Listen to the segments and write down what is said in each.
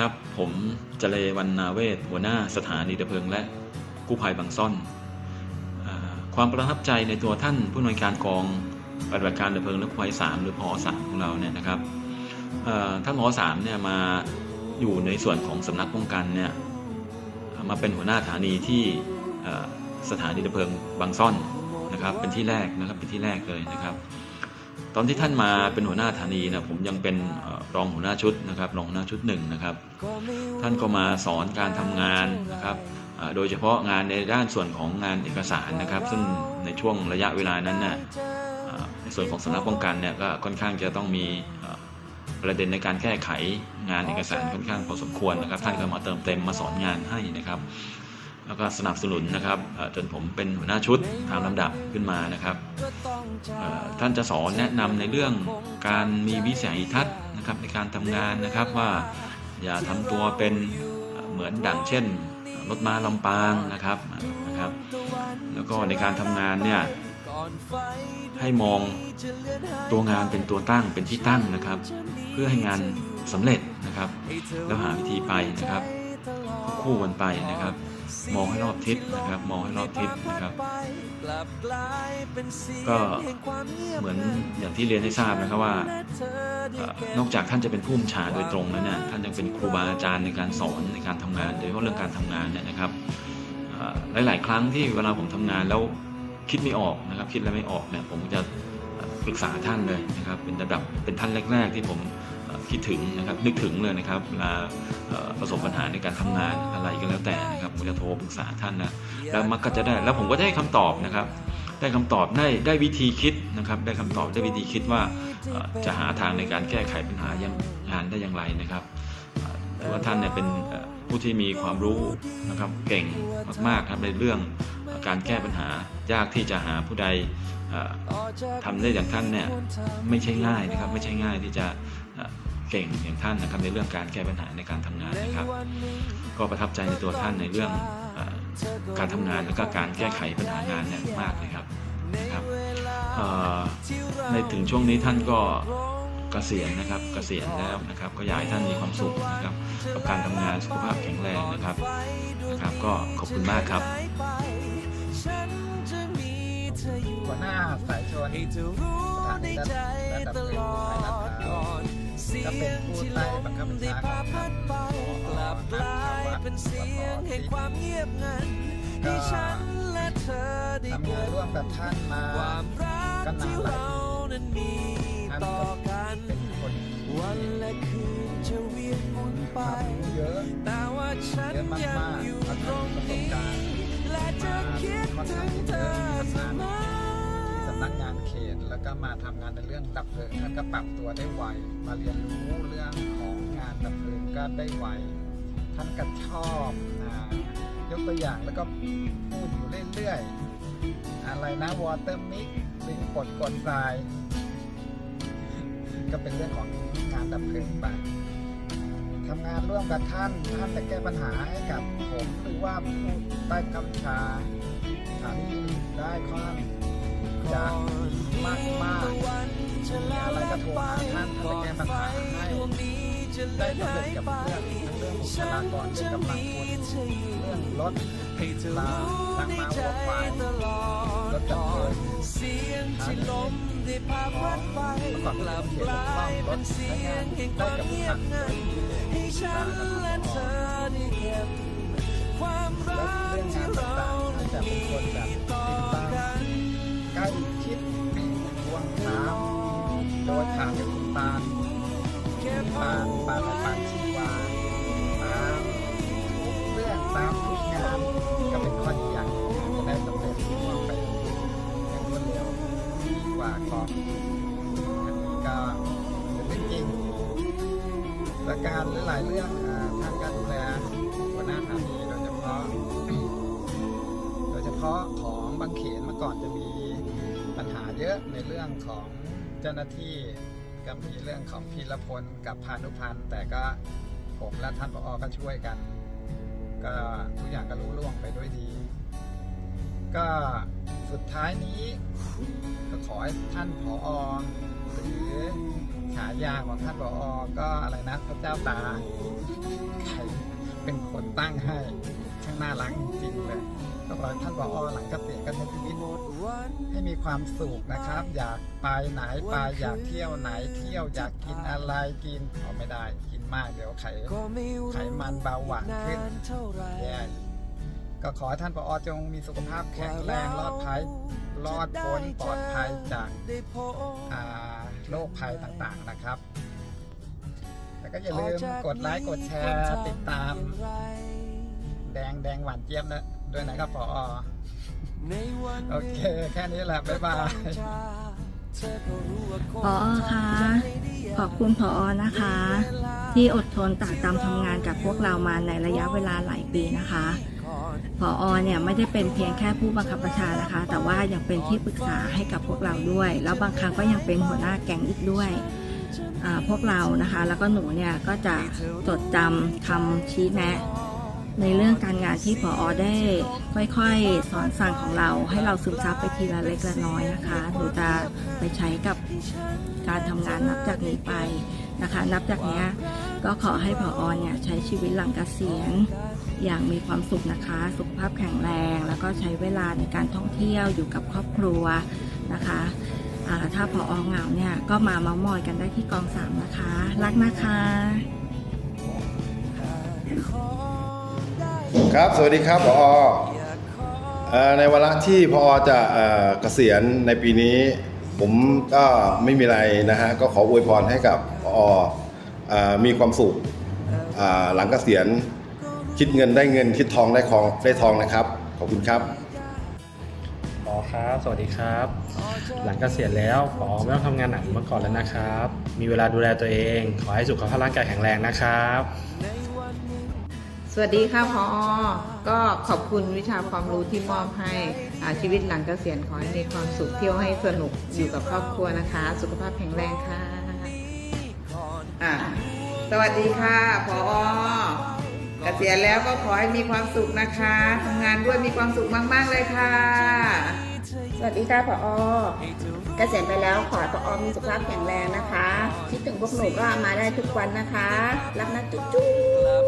ครับ ผมเจเลวันนาเวศหัวหน้าสถานีดับเพลิงและกู้ภัยบางซ่อนอความประทับใจในตัวท่านผู้อำนวยการกองปฏิบัติการดับเพลิงและกู้ภัยสามหรือพอสามของเราเนี่ยนะครับท่านพอสามเนี่ยมาอยู่ในส่วนของสำนักป้องกันเนี่ยมาเป็นหัวหน้าสถานีที่สถานีดับเพลิงบางซ่อนนะครับเป็นที่แรกนะครับเป็นที่แรกเลยนะครับ ตอนที่ท่านมาเป็นหัวหน้าสถานีนะผมยังเป็นรองหัวหน้าชุดนะครับรองหัวหน้าชุดหนึ่งนะครับ ท่านก็มาสอนการทำงานนะครับโดยเฉพาะงานในด้านส่วนของงานเอกสารนะครับ ซึ่งในช่วงระยะเวลานั้นน่ะอ่าในส่วนของสำนักป้องกันเนี่ยก็ค่อนข้างจะต้องมีประเด็นในการแก้ไขงานเอกสารค่อนข้างพอสมควรนะครับ ท่านก็มาเติมเต็มมาสอนงานให้นะครับ แล้วก็สนับสนุนนะครับจนผมเป็นหัวหน้าชุดตามลำดับขึ้นมานะครับท่านจะสอนแนะนำในเรื่องการมีวิสัยทัศน์นะครับในการทำงานนะครับว่าอย่าทำตัวเป็นเหมือนดั่งเช่นรถม้าลำปางนะครับนะครับ แล้วก็ในการทำงานเนี่ยให้มองตัวงานเป็นตัวตั้งเป็นที่ตั้งนะครับ เพื่อให้งานสำเร็จนะครับ แล้วหาวิธีไปนะครับควบคู่กันไปนะครับ มองให้รอบทิศนะครับ มองให้รอบทิศนะครับ ก็เหมือนอย่างที่เรียนให้ทราบนะครับว่า นอกจากท่านจะเป็นผู้บัญชาโดยตรงแล้วเนี่ยท่านยังเป็นครูบาอาจารย์ในการสอนในการทำงานโดยเฉพาะเรื่องการทำงานเนี่ยนะครับหลาย ๆ ครั้งที่เวลาผมทำงานแล้วคิดไม่ออกนะครับ คิดอะไรไม่ออกเนี่ยผมจะปรึกษาท่านเลยนะครับ เป็นระดับเป็นท่านแรก ๆ ที่ผม คิดถึงนะครับนึกถึงเลยนะครับเวลาประสบปัญหาในการทำงานอะไรก็แล้วแต่นะครับผมจะโทรปรึกษาท่านนะแล้วมักก็จะได้แล้วผมก็ได้คำตอบนะครับ ได้คำตอบได้ได้วิธีคิดนะครับ ได้คำตอบได้วิธีคิดว่าจะหาทางในการแก้ไขปัญหายังงานได้อย่างไรนะครับเอ่อถือว่าท่านเนี่ยเป็นผู้ที่มีความรู้นะครับเก่งมากๆครับในเรื่องการแก้ปัญหายากที่จะหาผู้ใดเอ่อทำได้อย่างท่านเนี่ยไม่ใช่ง่ายนะครับ ไม่ใช่ง่ายที่จะ เอ่อเก่งอย่างท่านนะครับในเรื่องการแก้ปัญหาในการทำงานนะครับ ก็ประทับใจในตัวท่านในเรื่องเอ่อการทำงานและก็การแก้ไขปัญหางานเนี่ยมากเลยครับนะครับเอ่อในถึงช่วงนี้ท่านก็เกษียณนะครับเกษียณแล้วนะครับก็อยากให้ท่านมีความสุขนะครับกับการทำงานสุขภาพแข็งแรงนะครับนะครับ ก็ขอบคุณมากครับหัวหน้าสายชนสถานีระดับเพลิงไทยรัฐพร้าว ก็เป็นผู้ใต้บังคับบัญชาขาพอกลับกลายเป็นเสียงแห่งความเงียบงันที่ฉันและเธอได้เกิดร่วมกับท่านมาความรักที่เรานั้นมีต่อกันวันและคืนจะเวียนวนไป แต่ว่าฉันยังอยู่ตรงนี้ และจะคิดถึงเธอเสมอ นักงานเขต แล้วก็มาทำงานในเรื่องดับเพลิงท่านก็ปรับตัวได้ไว มาเรียนรู้เรื่องของงานดับเพลิงก็ได้ไว ท่านก็ชอบอ่ายกตัวอย่างแล้วก็พูดอยู่เรื่อยๆ อะไรนะวอเตอร์มิกดึงกดกดทราย ก็เป็นเรื่องของงานดับเพลิงไปทำงานร่วมกับท่าน ท่านจะแก้ปัญหาให้กับผม หรือว่าผู้ใต้กำชาถานได้ค่อนข้าง จะมากมากๆมีอะไรก็โทรหาท่านท่านจะแก้ปัญหาให้ได้สำเร็จกับเรื่องทั้งเรื่องบุคลากรเรื่องกำลังคนเรื่องรถลาทางมาวัวควายรถจักรยานทางของเมื่อก่อนผมเขียนรถต้องรถใช้งานได้กับทุกคันให้ฉันและเธอได้เก็บความรักที่เราจะเป็นคนแบบติดตามใก ล้ชิดทวงถามโดยทางกับคุณตาลปานปานปานชีวาตามเรื่องตามทุกงานก็เป็นข้อดีอย่างจะได้สำเร็จรุ่งไปอย่างรวดเร็วดีกว่าก่อนอันนี้ก็เป็นเรื่องจริงและการหลายเรื่องท่านการดูแลหัวหน้าสถานีโดยเฉพาะโดยเฉพาะของบางเขนเมื่อก่อนจะมี เยอะในเรื่องของเจ้าหน้าที่ก็มีเรื่องของพีรพลกับพานุพันธ์แต่ก็ผมและท่านผอก็ช่วยกัน ก็ทุกอย่างก็รู้ล่วงไปด้วยดี ก็สุดท้ายนี้ก็ขอให้ท่านผอหรือฉายาของท่านผอก็อะไรนะพระเจ้าตาใคร เป็นคนตั้งให้ช่างน่ารักจริงๆเลยก็ขอให้ท่านผออหลังเกษียณก็ใช้ชีวิตให้มีความสุขนะครับ อยากไปไหนไปอยากเที่ยวไหนเที่ยวอยากกินอะไรกินเอไม่ได้กินมากเดี๋ยวไขไขมันเบาหวานขึ้นแย่ก็ขอให้ท่านผอจงมีสุขภาพแข็งแรงรอดภัยรอดพ้นปลอดภัยจากโรคภัยต่างๆนะครับ แล้วก็อย่าลืมกดไลค์กดแชร์ติดตาม แดงแดงหวานเจี๊ยบนะด้วยนะครับพอโอเค แค่นี้แหละบ๊ายบายพอคะขอบคุณพอนะคะ ที่อดทนตากตามทำงานกับพวกเรามาในระยะเวลาหลายปีนะคะพอเนี่ยไม่ได้เป็นเพียงแค่ผู้บังคับบัญชานะคะ แต่ว่ายังเป็นที่ปรึกษาให้กับพวกเราด้วย แล้วบางครั้งก็ยังเป็นหัวหน้าแก๊งอีกด้วย พวกเรานะคะ แล้วก็หนูเนี่ยก็จะจดจำคำชี้แนะ ในเรื่องการงานที่พออได้ ค่อยๆ สอนสั่งของเรา ให้เราซึมซับไปทีละเล็กละน้อยนะคะ หนูจะไปใช้กับการทำงานนับจากนี้ไปนะคะ นับจากนี้ก็ขอให้พออเนี่ยใช้ชีวิตหลังเกษียณอย่างมีความสุขนะคะ สุขภาพแข็งแรง แล้วก็ใช้เวลาในการท่องเที่ยวอยู่กับครอบครัวนะคะ อ่าถ้าพออเหงาเนี่ยก็มาเมาท์มอยกันได้ที่กองสามนะคะ รักนะคะครับสวัสดีครับพอเอ่อในวาระที่พอจะเอ่อเกษียณในปีนี้ ผมก็ไม่มีอะไรนะฮะก็ขออวยพรให้กับพอเอ่อมีความสุขอ่าหลังเกษียณคิดเงินได้เงินคิดทองได้ทองได้ทองนะครับ ขอบคุณครับปอครับ สวัสดีครับ หลังเกษียณแล้วปอไม่ต้องทำงานหนักเหมือนเมื่อก่อนแล้วนะครับ มีเวลาดูแลตัวเอง ขอให้สุขภาพร่างกายแข็งแรงนะครับ สวัสดีค่ะพอก็ขอบคุณวิชาความรู้ที่มอบให้อ่าชีวิตหลังเกษียณขอให้มีความสุขเที่ยวให้สนุกอยู่กับครอบครัวนะคะ สุขภาพแข็งแรงค่ะอ่าสวัสดีค่ะพอเกษียณแล้วก็ขอให้มีความสุขนะคะทำงานด้วยมีความสุขมาก ๆ เลยค่ะ สวัสดีค่ะผอเกษียณไปแล้วขอให้ผอมีสุขภาพแข็งแรงนะคะ คิดถึงพวกหนูก็มาได้ทุกวันนะคะ รักนะจุ๊บจุ๊บ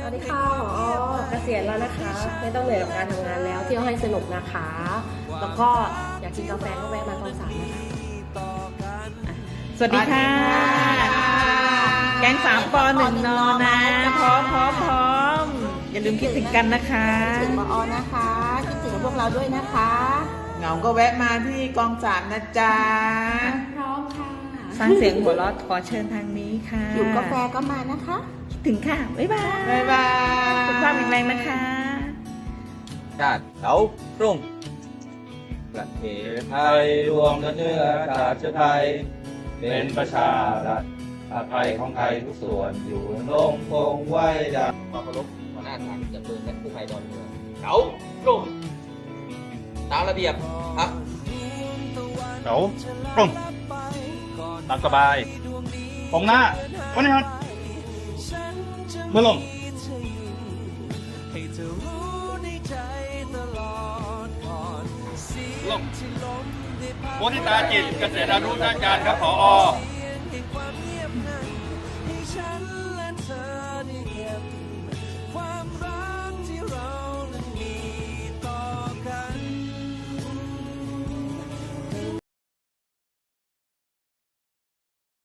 สวัสดีค่ะผอเกษียณแล้วนะคะ ไม่ต้องเหนื่อยกับการทำงานแล้วเที่ยวให้สนุกนะคะ แล้วก็อยากกินกาแฟก็แวะมากองสามนะคะสวัสดีค่ะ แก๊งสามปอหนึ่งนอนนะพร้อมพร้อมพร้อมอย่าลืมคิดถึงกันนะคะคิดถึงผอนะคะคิดถึงพ วกเราด้วยนะคะเหงาก็แวะมาที่กองสามนะจ๊ะพร้อมค่ะสร้างเสียงหัวเราะขอเชิญทางนี้ค่ะหิวกาแฟก็มานะคะคิดถึงค่ะ บ๊ายบายบ๊ายบายสุขภาพแข็งแรงนะคะชาติเขารุ่งประเทศไทยรวมกันเนื้อชาติไทย เป็นประชารัฐชาติไทยของไทยทุกส่วนอยู่ลงคงไว้ดังความเคารพหัวหน้าฐานจับปืนและกู้ภัยดอนเมืองเขาลง ตามระเบียบครับเขาปรุงตามสบายตรงหน้าวันนี้ครับเมื่อลงลงโมทิตาจิตเกษตรอนุราชการครับผอ